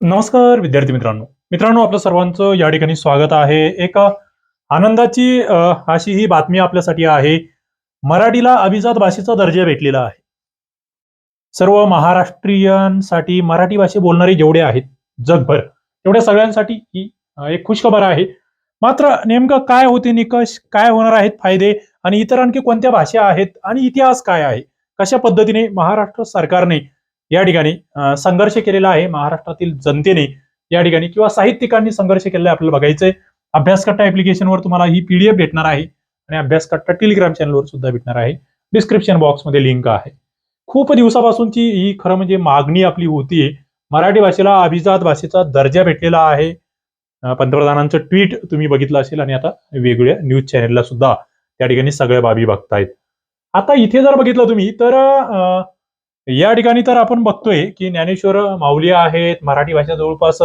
नमस्कार विद्यार्थी मित्रांनो. मित्रांनो आपलं सर्वांचं या ठिकाणी स्वागत आहे. एक आनंदाची अशी ही बातमी आपल्यासाठी आहे. मराठीला अभिजात भाषेचा दर्जा भेटलेला आहे. सर्व महाराष्ट्रीयांसाठी मराठी भाषे बोलणारे जेवढे आहेत जगभर तेवढ्या सगळ्यांसाठी ही एक खुशखबर आहे. मात्र नेमकं काय होते निकष काय होणार आहेत फायदे आणि इतर आणखी कोणत्या भाषा आहेत आणि इतिहास काय आहे कशा पद्धतीने महाराष्ट्र सरकारने या ठिकाणी संघर्ष केलेला आहे महाराष्ट्रातील जनतेने या ठिकाणी किंवा साहित्यिकांनी संघर्ष केलेला आपल्याला बघायचंय अभ्यासकट्टा ऍप्लिकेशनवर तुम्हाला ही पीडीएफ भेटणार आहे आणि अभ्यासकट्टा टेलिग्राम चॅनलवर सुद्धा भेटणार आहे. डिस्क्रिप्शन बॉक्समध्ये लिंक आहे. खूप दिवसापासूनची ही खरं म्हणजे मागणी आपली होती मराठी भाषेला अभिजात भाषेचा दर्जा भेटलेला आहे. पंतप्रधानांचं ट्विट तुम्ही बघितलं असेल आणि आता वेगवेगळ्या न्यूज चॅनेलला सुद्धा त्या ठिकाणी सगळ्या बाबी बघतायत. आता इथे जर बघितलं तुम्ही तर या ठिकाणी तर आपण बघतोय की ज्ञानेश्वर माऊली आहेत मराठी भाषा जवळपास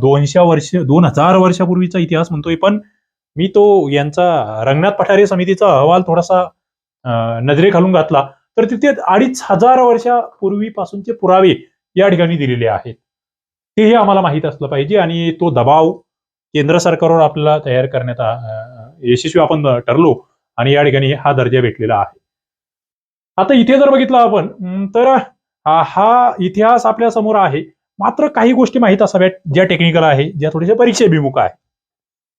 दोनशे वर्ष दोन हजार वर्षापूर्वीचा इतिहास म्हणतोय. पण मी तो यांचा रंगनाथ पठारे समितीचा अहवाल थोडासा नजरे घालून घातला. तर तिथे अडीच हजार वर्षापूर्वीपासूनचे पुरावे या ठिकाणी दिलेले आहेत. तेही आम्हाला माहीत असलं पाहिजे आणि तो दबाव केंद्र सरकारवर आपल्याला तयार करण्यात यशस्वी आपण ठरलो आणि या ठिकाणी हा दर्जा भेटलेला आहे. आता इथे जर बघितलं आपण तर हा इतिहास आपल्यासमोर आहे. मात्र काही गोष्टी माहीत असाव्यात ज्या टेक्निकल आहे ज्या थोड्याशा परीक्षेभिमुख आहे.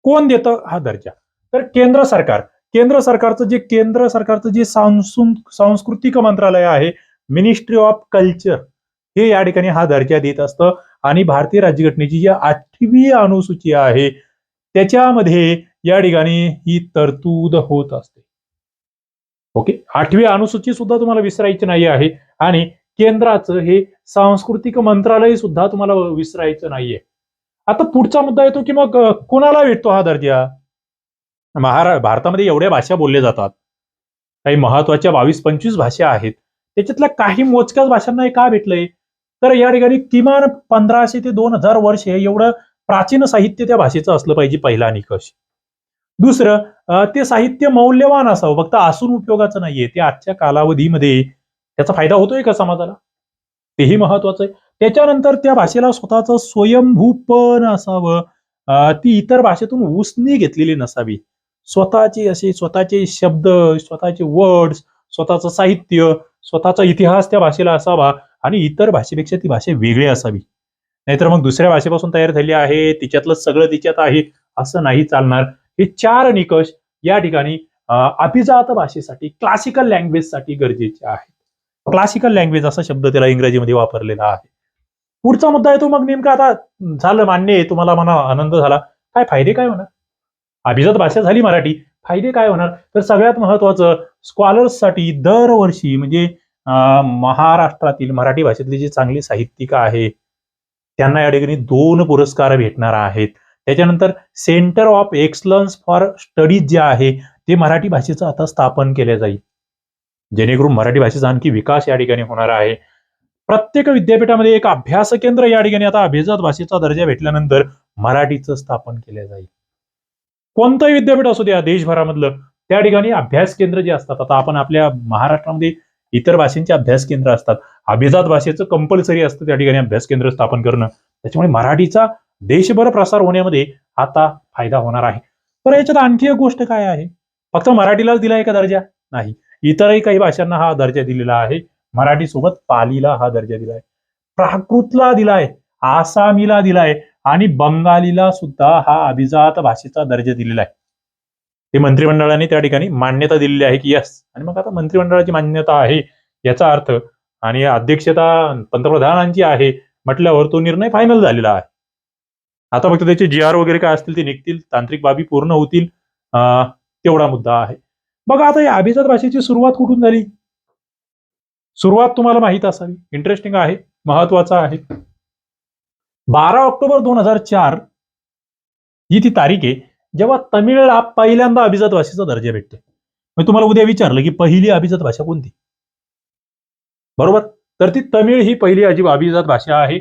कोण देतं हा दर्जा? तर केंद्र सरकार. केंद्र सरकारचं जे केंद्र सरकारचं जे सांस्कृतिक मंत्रालय आहे मिनिस्ट्री ऑफ कल्चर हे या ठिकाणी हा दर्जा देत असतं. आणि भारतीय राज्यघटनेची जी आठवी अनुसूची आहे त्याच्यामध्ये या ठिकाणी ही तरतूद होत असते. ओके? आठवी अनुसूची सुद्धा तुम्हाला विसरायची नाही आहे. आणि केंद्राचं हे सांस्कृतिक मंत्रालय सुद्धा तुम्हाला विसरायचं नाहीये. आता पुढचा मुद्दा येतो की मग कोणाला भेटतो हा दर्जा? महारा भारतामध्ये एवढ्या भाषा बोलल्या जातात. काही महत्त्वाच्या बावीस पंचवीस भाषा आहेत. त्याच्यातल्या काही मोजक्याच भाषांना हे का भेटलंय? तर या ठिकाणी किमान पंधराशे ते दोन हजार वर्ष एवढं प्राचीन साहित्य त्या भाषेचं असलं पाहिजे पहिला निकष. दुसरं ते साहित्य मौल्यवान असावं. फक्त असून उपयोगाचं नाहीये. ते आजच्या कालावधीमध्ये त्याचा फायदा होतोय का समाजाला? तेही महत्वाचं आहे. त्याच्यानंतर त्या भाषेला स्वतःचं स्वयंभूपण असावं. ती इतर भाषेतून उसनी घेतलेली नसावी. स्वतःचे असे स्वतःचे शब्द स्वतःचे वर्ड्स स्वतःचं साहित्य स्वतःचा इतिहास त्या भाषेला असावा आणि इतर भाषेपेक्षा ती भाषा वेगळी असावी. नाहीतर मग दुसऱ्या भाषेपासून तयार झाली आहे तिच्यातलं सगळं तिच्यात आहे असं नाही चालणार. हे चार निकष या ठिकाणी अभिजात भाषेसाठी क्लासिकल लँग्वेजसाठी गरजेचे आहेत. क्लासिकल लँग्वेज असा शब्द त्याला इंग्रजीमध्ये वापरलेला आहे. पुढचा मुद्दा येतो मग नेमका आता झालं मान्य आहे तुम्हाला म्हणा आनंद झाला. काय फायदे काय होणार? अभिजात भाषा झाली मराठी फायदे काय होणार? तर सगळ्यात महत्वाचं स्कॉलर्ससाठी दरवर्षी म्हणजे महाराष्ट्रातील मराठी भाषेतले जे चांगले साहित्यिक आहे त्यांना या ठिकाणी दोन पुरस्कार भेटणार आहेत. त्याच्यानंतर centre of excellence for studies जे आहे ते मराठी भाषेचं आता स्थापन केलं जाईल. जेणेकरून मराठी भाषेचा आणखी विकास या ठिकाणी होणार आहे. प्रत्येक विद्यापीठामध्ये एक अभ्यास केंद्र या ठिकाणी आता अभिजात भाषेचा दर्जा भेटल्यानंतर मराठीचं स्थापन केलं जाईल. कोणतंही विद्यापीठ असू द्या देशभरामधलं त्या ठिकाणी अभ्यास केंद्र जे असतात आता आपण आपल्या महाराष्ट्रामध्ये इतर भाषांचे अभ्यास केंद्र असतात. अभिजात भाषेचं कंपल्सरी असतं त्या ठिकाणी अभ्यास केंद्र स्थापन करणं. त्याच्यामुळे मराठीचा देशभर प्रसार होण्यामध्ये आता फायदा होणार आहे. तर याच्यात आणखी एक गोष्ट काय आहे? फक्त मराठीलाच दिला आहे का दर्जा? नाही. इतरही काही भाषांना हा दर्जा दिलेला आहे. मराठी सोबत पालीला हा दर्जा दिलाय. प्राकृतला दिलाय आसामीला दिलाय आणि बंगालीला सुद्धा हा अभिजात भाषेचा दर्जा दिलेला आहे. ते मंत्रिमंडळाने त्या ठिकाणी मान्यता दिलेली आहे की यस. आणि मग आता मंत्रिमंडळाची मान्यता आहे याचा अर्थ आणि अध्यक्षता पंतप्रधानांची आहे म्हटल्यावर तो निर्णय फायनल झालेला आहे. आता फक्त त्याचे जी आर वगैरे काय असतील ते निघतील तांत्रिक बाबी पूर्ण होतील तेवढा मुद्दा आहे. बघा आता या अभिजात भाषेची सुरुवात कुठून झाली? सुरुवात तुम्हाला माहीत असावी. इंटरेस्टिंग आहे महत्त्वाचा आहे. बारा ऑक्टोबर दोन हजार चार ही ती तारीख आहे जेव्हा तमिळला पहिल्यांदा अभिजात भाषेचा दर्जा भेटते मी तुम्हाला उद्या विचारलं की पहिली अभिजात भाषा कोणती? बरोबर? तर ती तमिळ ही पहिली अजिब अभिजात भाषा आहे.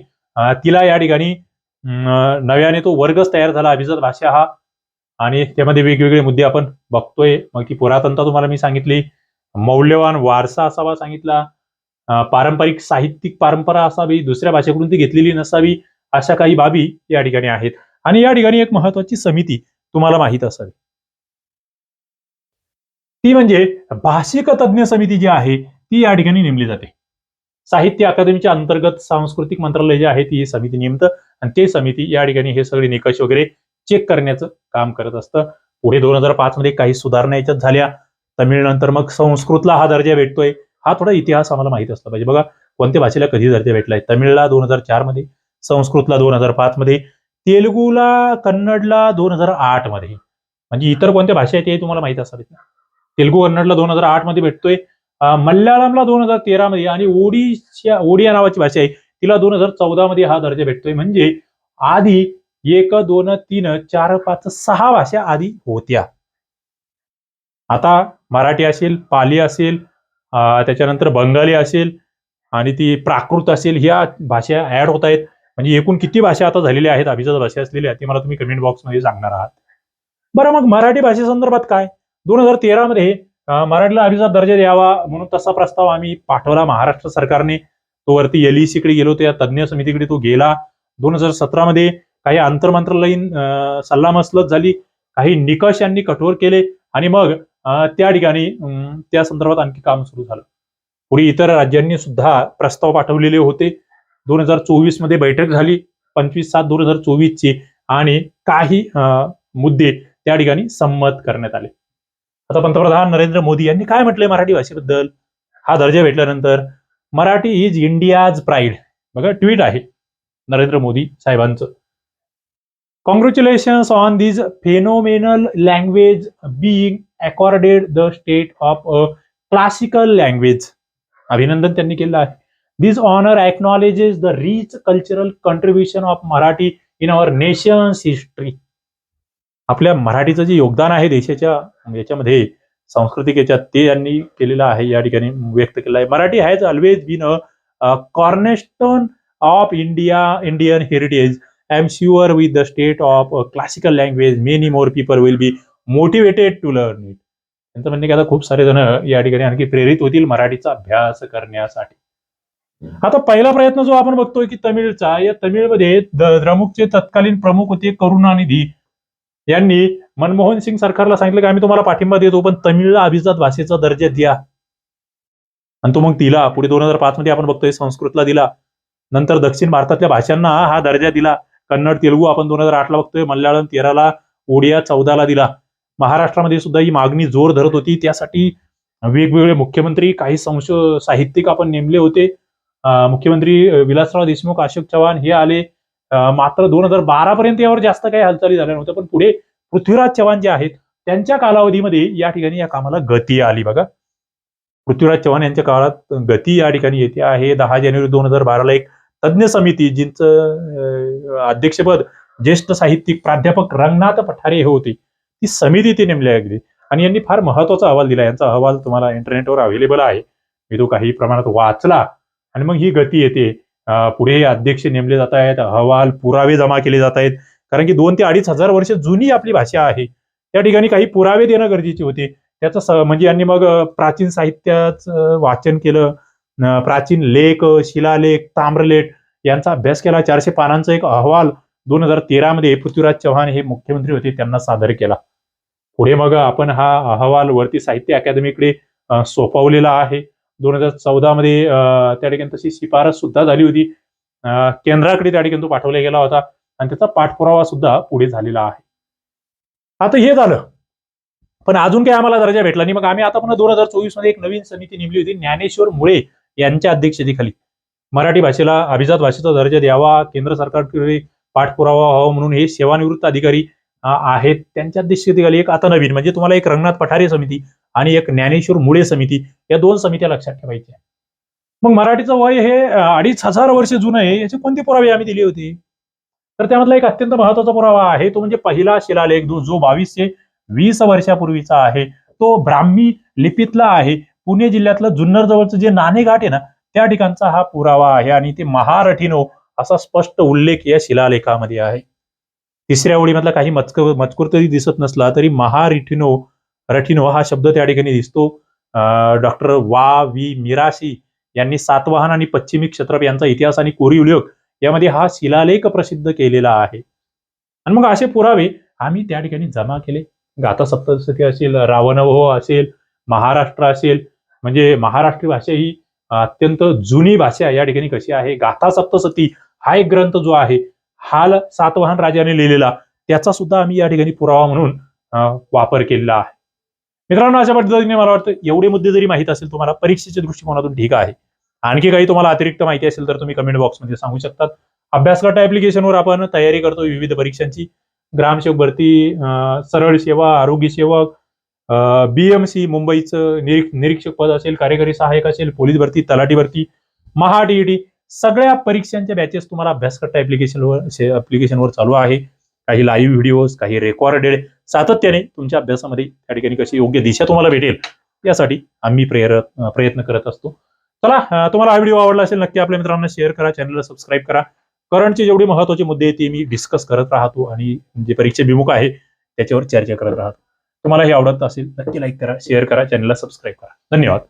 तिला या ठिकाणी नव्याने तो वर्गच तयार झाला. अभिजात भाषा हा. आणि त्यामध्ये वेगवेगळे मुद्दे आपण बघतोय. मग ती पुरातनता तुम्हाला मी सांगितली. मौल्यवान वारसा असावा सांगितला. पारंपरिक साहित्यिक परंपरा असावी. दुसऱ्या भाषेकडून ती घेतलेली नसावी. अशा काही बाबी या ठिकाणी आहेत. आणि या ठिकाणी एक महत्वाची समिती तुम्हाला माहीत असावी ती म्हणजे भाषिक तज्ज्ञ समिती जी आहे ती या ठिकाणी नेमली जाते. साहित्य अकादमीच्या अंतर्गत सांस्कृतिक मंत्रालय जे आहे ती ही समिती नेमतं. आणि ते समिती या ठिकाणी हे सगळे निकष वगैरे चेक करण्याचं काम करत असतं. पुढे दोन हजार पाच मध्ये काही सुधारणा याच्यात झाल्या. तमिळनंतर मग संस्कृतला हा दर्जा भेटतोय. हा थोडा इतिहास आम्हाला माहीत असला पाहिजे. बघा कोणत्या भाषेला कधी दर्जा भेटलाय? तमिळला दोन हजार चारमध्ये संस्कृतला दोन हजार पाच मध्ये तेलुगूला कन्नडला दोन हजार आठमध्ये. म्हणजे इतर कोणत्या भाषा आहेत हे तुम्हाला माहीत असावेत ना? तेलुगू कन्नडला दोन हजार आठमध्ये भेटतोय. मल्याळमला दोन हजार तेरा मध्ये आणि ओडिशा ओडिया नावाची भाषा आहे. तिला दोन हजार चौदा मध्ये हा दर्जा भेटतोय. म्हणजे आधी एक दोन तीन चार पाच सहा भाषा आधी होत्या. आता मराठी असेल पाली असेल त्याच्यानंतर बंगाली असेल आणि ती प्राकृत असेल ह्या भाषा ऍड होत आहेत. म्हणजे एकूण किती भाषा आता झालेल्या आहेत अभिजात भाषा असलेल्या ते मला तुम्ही कमेंट बॉक्समध्ये सांगणार आहात. बरं मग मराठी भाषेसंदर्भात काय? दोन हजार तेरा मध्ये मराठीला अभिजात दर्जा द्यावा म्हणून तसा प्रस्ताव आम्ही पाठवला. महाराष्ट्र सरकारने तो वरती एलईसीकडे गेलो त्या तज्ज्ञ समितीकडे तो गेला. दोन हजार सतरा मध्ये काही आंतरमंत्रालयीन सल्लामसलत झाली. काही निकष यांनी कठोर केले आणि मग त्या ठिकाणी त्या संदर्भात आणखी काम सुरू झालं. पुढे इतर राज्यांनी सुद्धा प्रस्ताव पाठवलेले होते. दोन हजार चोवीसमध्ये बैठक झाली. पंचवीस सात दोन हजार चोवीस ची आणि काही अं, मुद्दे त्या ठिकाणी संमत करण्यात आले. आता पंतप्रधान नरेंद्र मोदी यांनी काय म्हटलंय मराठी भाषेबद्दल? हा दर्जा भेटल्यानंतर मराठी इज इंडियाज प्राईड बघा ट्विट आहे नरेंद्र मोदी साहेबांचं. Congratulations on this phenomenal language being accorded the state of a classical language अभिनंदन त्यांनी केलं आहे. This honour acknowledges the rich cultural contribution of Marathi in our nation's history आपल्या मराठीचं जे योगदान आहे देशाच्या याच्यामध्ये सांस्कृतिक याच्यात ते यांनी केलेलं आहे या ठिकाणी व्यक्त केलं आहे. Marathi has always been a cornerstone of India Indian heritage I am sure with the state of classical language many more people will be motivated to learn it त्यांचं म्हणणे की आता खूप सारे जण या ठिकाणी आणखी प्रेरित होतील मराठीचा अभ्यास करण्यासाठी. आता पहिला प्रयत्न जो आपण बघतोय की तमिळचा या तमिळमध्ये द्रमुकचे तत्कालीन प्रमुख होते करुणानिधी. यांनी मनमोहन सिंग सरकारला सांगितलं की आम्ही तुम्हाला पाठिंबा देतो पण तमिळला अभिजात भाषेचा दर्जा द्या. आणि तो मग दिला. पुढे दोन हजार पाच मध्ये आपण बघतोय संस्कृतला दिला. नंतर दक्षिण भारतातल्या भाषांना हा दर्जा दिला. कन्नड तेलुगू आपण दोन हजार आठला बघतोय मल्याळम तेराला ओडिया चौदाला दिला. महाराष्ट्रामध्ये सुद्धा ही मागणी जोर धरत होती. त्यासाठी वेगवेगळे मुख्यमंत्री काही संश साहित्यिक आपण नेमले होते. मुख्यमंत्री विलासराव देशमुख अशोक चव्हाण हे आले. मात्र दोन हजार बारा पर्यंत यावर जास्त काही हालचाली झाल्या नव्हत्या पण पुढे पृथ्वीराज चव्हाण जे आहेत त्यांच्या कालावधीमध्ये या ठिकाणी या कामाला गती आली बघा. पृथ्वीराज चव्हाण यांच्या काळात गती या ठिकाणी येते आहे. दहा जानेवारी दोन हजार बाराला एक तज्ज्ञ समिती जिंचं अध्यक्षपद ज्येष्ठ साहित्यिक प्राध्यापक रंगनाथ पठारे हे होते ती समिती ती नेमली अगदी. आणि यांनी फार महत्त्वाचा अहवाल दिला. यांचा अहवाल तुम्हाला इंटरनेटवर अवेलेबल आहे. मी तो काही प्रमाणात वाचला आणि मग ही गती येते. पुढे अध्यक्ष नेमले जात आहेत. अहवाल पुरावे जमा केले जात आहेत. कारण की दोन ते अडीच हजार वर्ष जुनी आपली भाषा आहे. त्या ठिकाणी काही पुरावे देणं गरजेचे होते. त्याचं स- म्हणजे यांनी मग प्राचीन साहित्याचं वाचन केलं. प्राचीन लेख शिलालेख ताम्रलेख यांचा अभ्यास केला. चारशे पानांचा एक अहवाल दोन हजार तेरा मध्ये पृथ्वीराज चव्हाण हे मुख्यमंत्री होते. त्यांना सादर केला. पुढे मग आपण हा अहवाल वरती साहित्य अकादमीकडे सोपवलेला आहे. दोन हजार चौदा मध्ये त्या ठिकाणी तशी शिफारस सुद्धा झाली होती. केंद्राकडे त्या ठिकाणी तो पाठवला गेला होता आणि त्याचा पाठपुरावा सुद्धा पुढे झालेला आहे. आता हे झालं. पण अजून काही आम्हाला दर्जा भेटला नाही. मग आम्ही आता पुन्हा दोन हजार चोवीसमध्ये एक नवीन समिती नेमली होती ज्ञानेश्वर मुळे यांच्या अध्यक्षतेखाली. मराठी भाषेला अभिजात भाषेचा दर्जा द्यावा केंद्र सरकारकडे पाठपुरावा व्हावा म्हणून हे सेवानिवृत्त अधिकारी आहेत. त्यांच्या अध्यक्षतेखाली एक आता नवीन म्हणजे तुम्हाला एक रंगनाथ पठारे समिती आणि एक ज्ञानेश्वर मुळे समिती या दोन समित्या लक्षात ठेवायच्या मग मराठीचं वय हे अडीच हजार वर्ष जुनं आहे याचे कोणते पुरावे आम्ही दिले होते? तर त्यामधला एक अत्यंत महत्त्वाचा पुरावा आहे तो म्हणजे पहिला शिलालेख जो- बावीसशे वीस वर्षापूर्वीचा आहे. तो ब्राह्मी लिपीतला आहे. पुणे जिल्ह्यातलं जुन्नर जवळचं जे नाणेघाट आहे ना त्या ठिकाणचा हा पुरावा आहे आणि ते महारठीनो असा स्पष्ट उल्लेख या शिलालेखामध्ये आहे. तिसऱ्या ओळीमधला काही मजकूर मजकूर तरी दिसत नसला तरी महारिठिनो रठिनो हा शब्द त्या ठिकाणी दिसतो. डॉक्टर वा वी मिराशी यांनी सातवाहन आणि पश्चिमी क्षत्रप यांचा इतिहास आणि कोरी उल्लेख यामध्ये हा शिलालेख प्रसिद्ध केलेला आहे. आणि मग असे पुरावे आम्ही त्या ठिकाणी जमा केले. गाथा सप्तशती असेल रावणभव असेल महाराष्ट्र असेल म्हणजे महाराष्ट्री भाषा ही अत्यंत जुनी भाषा या ठिकाणी कशी आहे? गाथा सप्तसती हा एक ग्रंथ जो आहे हाल सातवाहन राजाने लिहिलेला त्याचा सुद्धा आम्ही या ठिकाणी पुरावा म्हणून वापर केलेला आहे. मित्रांनो अशा पद्धतीने मला वाटतं एवढे मुद्दे जरी माहीत असेल तुम्हाला परीक्षेच्या दृष्टिकोनातून ठीक आहे. आणखी काही तुम्हाला अतिरिक्त माहिती असेल तर तुम्ही कमेंट बॉक्समध्ये सांगू शकतात. अभ्यासगट ऍप्लिकेशनवर आपण तयारी करतो विविध परीक्षांची. ग्रामसेवक भरती सरळ सेवा आरोग्य सेवक बीएमसी मुंबईचं निरीक निरीक्षक पद असेल कार्यकारी सहाय्यक असेल पोलीस भरती तलाठी भरती महाटीईटी सगळ्या परीक्षांच्या बॅचेस तुम्हाला अभ्यासगट ऍप्लिकेशनवर ऍप्लिकेशनवर चालू आहे. काही लाईव्ह व्हिडिओज काही रेकॉर्डेड सातत्याने तुमच्या अभ्यासामध्ये त्या ठिकाणी कशी योग्य दिशा तुम्हाला भेटेल यासाठी आम्ही प्रेर प्रयत्न करत असतो. चला तुम्हाला हा व्हिडिओ आवडला असेल नक्की आपल्या मित्रांना शेअर करा चॅनलला सबस्क्राईब करा. करंटचे जेवढे महत्त्वाचे मुद्दे आहेत ते मी डिस्कस करत राहतो आणि जे परीक्षेभिमुख आहे त्याच्यावर चर्चा करत राहतो. तुम्हाला हे आवडत असेल नक्की लाईक करा शेअर करा चॅनलला सबस्क्राईब करा. धन्यवाद.